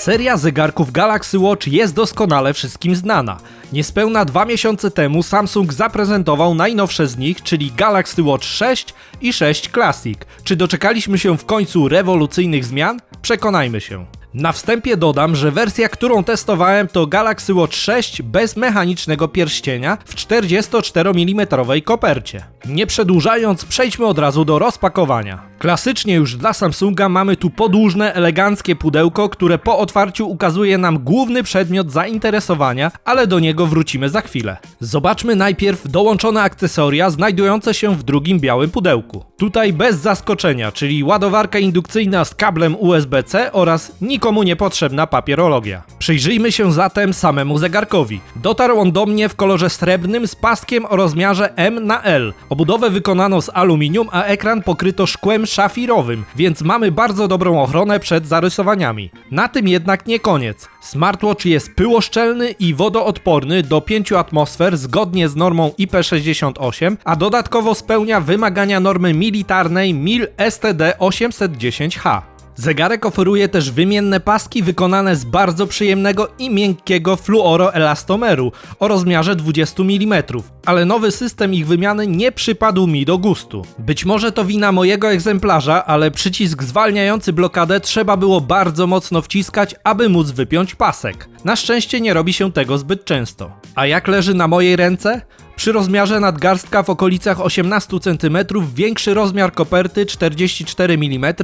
Seria zegarków Galaxy Watch jest doskonale wszystkim znana. Niespełna dwa miesiące temu Samsung zaprezentował najnowsze z nich, czyli Galaxy Watch 6 i 6 Classic. Czy doczekaliśmy się w końcu rewolucyjnych zmian? Przekonajmy się. Na wstępie dodam, że wersja, którą testowałem to Galaxy Watch 6 bez mechanicznego pierścienia w 44 mm kopercie. Nie przedłużając, przejdźmy od razu do rozpakowania. Klasycznie już dla Samsunga mamy tu podłużne, eleganckie pudełko, które po otwarciu ukazuje nam główny przedmiot zainteresowania, ale do niego wrócimy za chwilę. Zobaczmy najpierw dołączone akcesoria znajdujące się w drugim białym pudełku. Tutaj bez zaskoczenia, czyli ładowarka indukcyjna z kablem USB-C oraz nikomu niepotrzebna papierologia. Przyjrzyjmy się zatem samemu zegarkowi. Dotarł on do mnie w kolorze srebrnym z paskiem o rozmiarze M na L. Obudowę wykonano z aluminium, a ekran pokryto szkłem szafirowym, więc mamy bardzo dobrą ochronę przed zarysowaniami. Na tym jednak nie koniec. Smartwatch jest pyłoszczelny i wodoodporny do 5 atmosfer zgodnie z normą IP68, a dodatkowo spełnia wymagania normy militarnej MIL STD 810H. Zegarek oferuje też wymienne paski wykonane z bardzo przyjemnego i miękkiego fluoroelastomeru o rozmiarze 20 mm, ale nowy system ich wymiany nie przypadł mi do gustu. Być może to wina mojego egzemplarza, ale przycisk zwalniający blokadę trzeba było bardzo mocno wciskać, aby móc wypiąć pasek. Na szczęście nie robi się tego zbyt często. A jak leży na mojej ręce? Przy rozmiarze nadgarstka w okolicach 18 cm większy rozmiar koperty 44 mm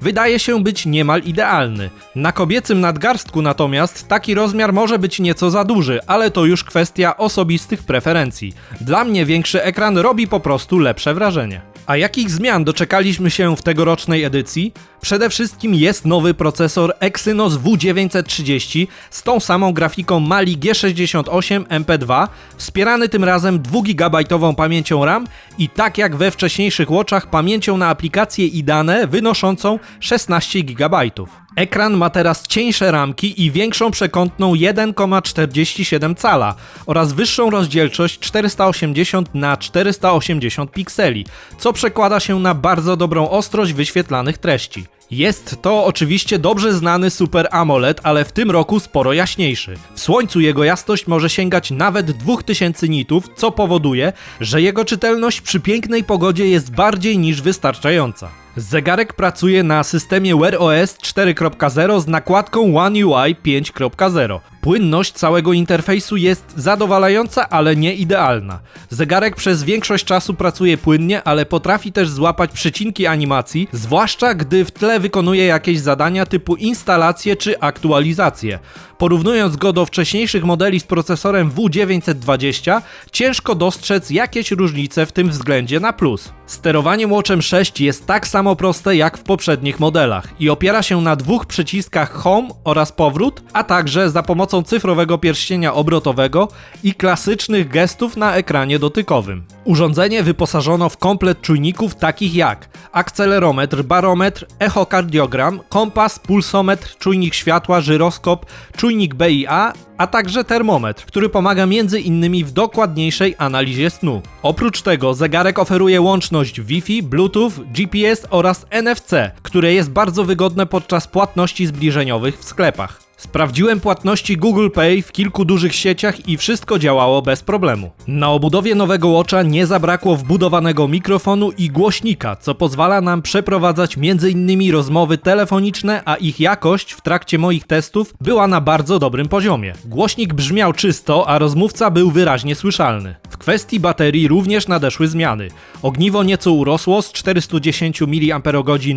wydaje się być niemal idealny. Na kobiecym nadgarstku natomiast taki rozmiar może być nieco za duży, ale to już kwestia osobistych preferencji. Dla mnie większy ekran robi po prostu lepsze wrażenie. A jakich zmian doczekaliśmy się w tegorocznej edycji? Przede wszystkim jest nowy procesor Exynos W930 z tą samą grafiką Mali G68 MP2, wspierany tym razem 2GB pamięcią RAM i tak jak we wcześniejszych Watchach pamięcią na aplikacje i dane wynoszącą 16 GB. Ekran ma teraz cieńsze ramki i większą przekątną 1,47 cala oraz wyższą rozdzielczość 480 na 480 pikseli, co przekłada się na bardzo dobrą ostrość wyświetlanych treści. Jest to oczywiście dobrze znany Super AMOLED, ale w tym roku sporo jaśniejszy. W słońcu jego jasność może sięgać nawet 2000 nitów, co powoduje, że jego czytelność przy pięknej pogodzie jest bardziej niż wystarczająca. Zegarek pracuje na systemie Wear OS 4.0 z nakładką One UI 5.0. Płynność całego interfejsu jest zadowalająca, ale nie idealna. Zegarek przez większość czasu pracuje płynnie, ale potrafi też złapać przecinki animacji, zwłaszcza gdy w tle wykonuje jakieś zadania typu instalacje czy aktualizacje. Porównując go do wcześniejszych modeli z procesorem W920, ciężko dostrzec jakieś różnice w tym względzie na plus. Sterowanie Watchem 6 jest tak samo proste jak w poprzednich modelach i opiera się na dwóch przyciskach Home oraz Powrót, a także za pomocą cyfrowego pierścienia obrotowego i klasycznych gestów na ekranie dotykowym. Urządzenie wyposażono w komplet czujników takich jak akcelerometr, barometr, echokardiogram, kompas, pulsometr, czujnik światła, żyroskop, czujnik BIA, a także termometr, który pomaga między innymi w dokładniejszej analizie snu. Oprócz tego zegarek oferuje łączność Wi-Fi, Bluetooth, GPS oraz NFC, które jest bardzo wygodne podczas płatności zbliżeniowych w sklepach. Sprawdziłem płatności Google Pay w kilku dużych sieciach i wszystko działało bez problemu. Na obudowie nowego Watcha nie zabrakło wbudowanego mikrofonu i głośnika, co pozwala nam przeprowadzać m.in. rozmowy telefoniczne, a ich jakość w trakcie moich testów była na bardzo dobrym poziomie. Głośnik brzmiał czysto, a rozmówca był wyraźnie słyszalny. W kwestii baterii również nadeszły zmiany. Ogniwo nieco urosło z 410 mAh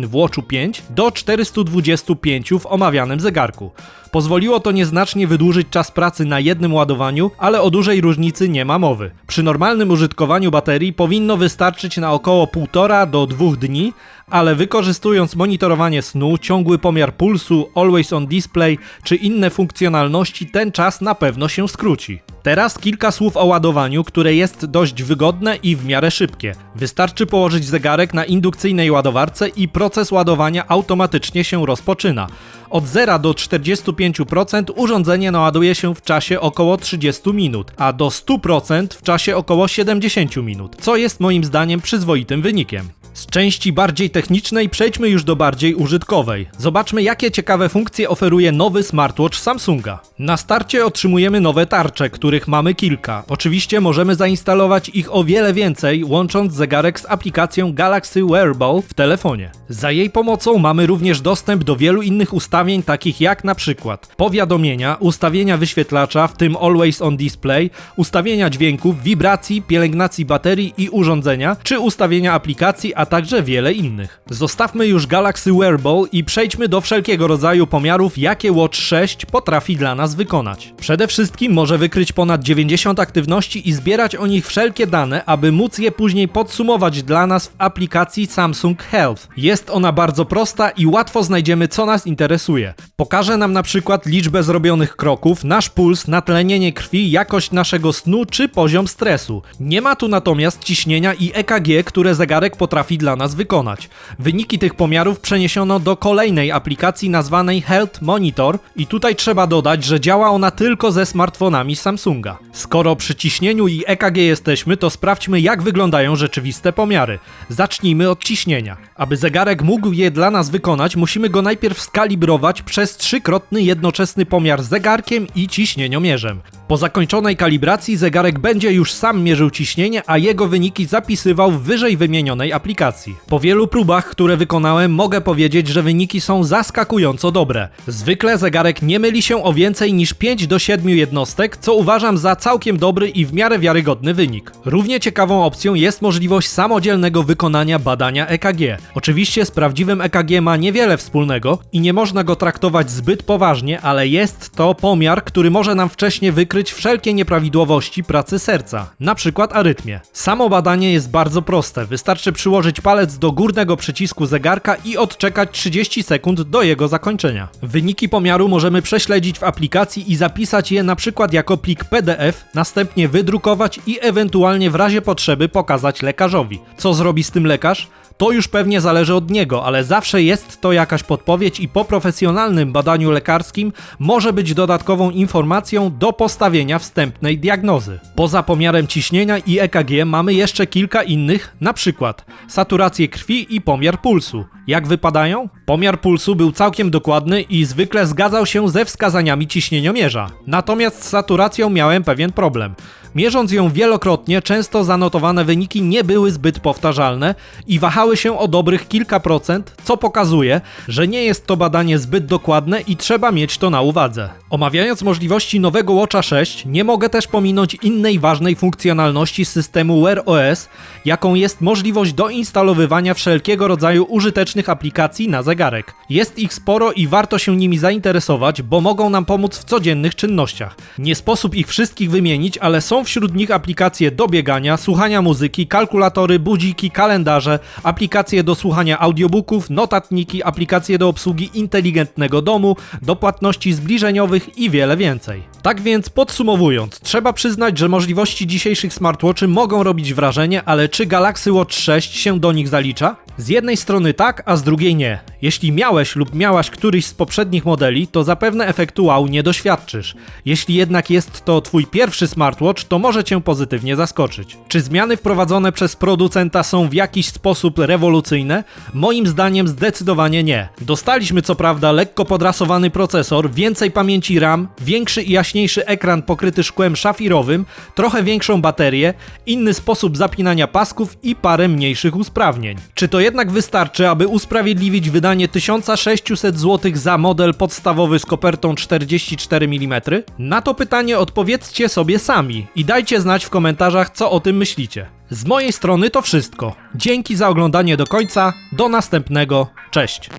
w Watchu 5 do 425 w omawianym zegarku. Pozwoliło to nieznacznie wydłużyć czas pracy na jednym ładowaniu, ale o dużej różnicy nie ma mowy. Przy normalnym użytkowaniu baterii powinno wystarczyć na około 1,5 do 2 dni, ale wykorzystując monitorowanie snu, ciągły pomiar pulsu, always on display czy inne funkcjonalności, ten czas na pewno się skróci. Teraz kilka słów o ładowaniu, które jest dość wygodne i w miarę szybkie. Wystarczy położyć zegarek na indukcyjnej ładowarce i proces ładowania automatycznie się rozpoczyna. Od 0 do 45% urządzenie naładuje się w czasie około 30 minut, a do 100% w czasie około 70 minut, co jest moim zdaniem przyzwoitym wynikiem. Z części bardziej technicznej przejdźmy już do bardziej użytkowej. Zobaczmy, jakie ciekawe funkcje oferuje nowy smartwatch Samsunga. Na starcie otrzymujemy nowe tarcze, których mamy kilka. Oczywiście możemy zainstalować ich o wiele więcej, łącząc zegarek z aplikacją Galaxy Wearable w telefonie. Za jej pomocą mamy również dostęp do wielu innych ustawień, takich jak na przykład powiadomienia, ustawienia wyświetlacza, w tym Always on Display, ustawienia dźwięków, wibracji, pielęgnacji baterii i urządzenia, czy ustawienia aplikacji, a także wiele innych. Zostawmy już Galaxy Wearable i przejdźmy do wszelkiego rodzaju pomiarów, jakie Watch 6 potrafi dla nas wykonać. Przede wszystkim może wykryć ponad 90 aktywności i zbierać o nich wszelkie dane, aby móc je później podsumować dla nas w aplikacji Samsung Health. Jest ona bardzo prosta i łatwo znajdziemy co nas interesuje. Pokaże nam na przykład liczbę zrobionych kroków, nasz puls, natlenienie krwi, jakość naszego snu czy poziom stresu. Nie ma tu natomiast ciśnienia i EKG, które zegarek potrafi dla nas wykonać. Wyniki tych pomiarów przeniesiono do kolejnej aplikacji nazwanej Health Monitor i tutaj trzeba dodać, że działa ona tylko ze smartfonami Samsunga. Skoro przy ciśnieniu i EKG jesteśmy, to sprawdźmy jak wyglądają rzeczywiste pomiary. Zacznijmy od ciśnienia. Aby zegarek mógł je dla nas wykonać, musimy go najpierw skalibrować przez trzykrotny jednoczesny pomiar zegarkiem i ciśnieniomierzem. Po zakończonej kalibracji zegarek będzie już sam mierzył ciśnienie, a jego wyniki zapisywał w wyżej wymienionej aplikacji. Po wielu próbach, które wykonałem, mogę powiedzieć, że wyniki są zaskakująco dobre. Zwykle zegarek nie myli się o więcej niż 5 do 7 jednostek, co uważam za całkiem dobry i w miarę wiarygodny wynik. Równie ciekawą opcją jest możliwość samodzielnego wykonania badania EKG. Oczywiście z prawdziwym EKG ma niewiele wspólnego i nie można go traktować zbyt poważnie, ale jest to pomiar, który może nam wcześniej wykryć wszelkie nieprawidłowości pracy serca, przykład arytmię. Samo badanie jest bardzo proste, wystarczy przyłożyć palec do górnego przycisku zegarka i odczekać 30 sekund do jego zakończenia. Wyniki pomiaru możemy prześledzić w aplikacji i zapisać je na przykład jako plik PDF, następnie wydrukować i ewentualnie w razie potrzeby pokazać lekarzowi. Co zrobi z tym lekarz? To już pewnie zależy od niego, ale zawsze jest to jakaś podpowiedź i po profesjonalnym badaniu lekarskim może być dodatkową informacją do postawienia wstępnej diagnozy. Poza pomiarem ciśnienia i EKG mamy jeszcze kilka innych, na przykład saturację krwi i pomiar pulsu. Jak wypadają? Pomiar pulsu był całkiem dokładny i zwykle zgadzał się ze wskazaniami ciśnieniomierza. Natomiast z saturacją miałem pewien problem. Mierząc ją wielokrotnie, często zanotowane wyniki nie były zbyt powtarzalne i wahały się o dobrych kilka procent, co pokazuje, że nie jest to badanie zbyt dokładne i trzeba mieć to na uwadze. Omawiając możliwości nowego Watcha 6, nie mogę też pominąć innej ważnej funkcjonalności systemu Wear OS, jaką jest możliwość doinstalowywania wszelkiego rodzaju użytecznych aplikacji na zegarek. Jest ich sporo i warto się nimi zainteresować, bo mogą nam pomóc w codziennych czynnościach. Nie sposób ich wszystkich wymienić, ale są wśród nich aplikacje do biegania, słuchania muzyki, kalkulatory, budziki, kalendarze, aplikacje do słuchania audiobooków, notatniki, aplikacje do obsługi inteligentnego domu, do płatności zbliżeniowych i wiele więcej. Tak więc podsumowując, trzeba przyznać, że możliwości dzisiejszych smartwatchy mogą robić wrażenie, ale czy Galaxy Watch 6 się do nich zalicza? Z jednej strony tak, a z drugiej nie. Jeśli miałeś lub miałaś któryś z poprzednich modeli, to zapewne efektu wow nie doświadczysz. Jeśli jednak jest to twój pierwszy smartwatch, to może cię pozytywnie zaskoczyć. Czy zmiany wprowadzone przez producenta są w jakiś sposób rewolucyjne? Moim zdaniem zdecydowanie nie. Dostaliśmy co prawda lekko podrasowany procesor, więcej pamięci RAM, większy i jaśniejszy ekran pokryty szkłem szafirowym, trochę większą baterię, inny sposób zapinania pasków i parę mniejszych usprawnień. Czy to jednak wystarczy, aby usprawiedliwić wydanie 1600 zł za model podstawowy z kopertą 44 mm? Na to pytanie odpowiedzcie sobie sami i dajcie znać w komentarzach, co o tym myślicie. Z mojej strony to wszystko. Dzięki za oglądanie do końca. Do następnego. Cześć.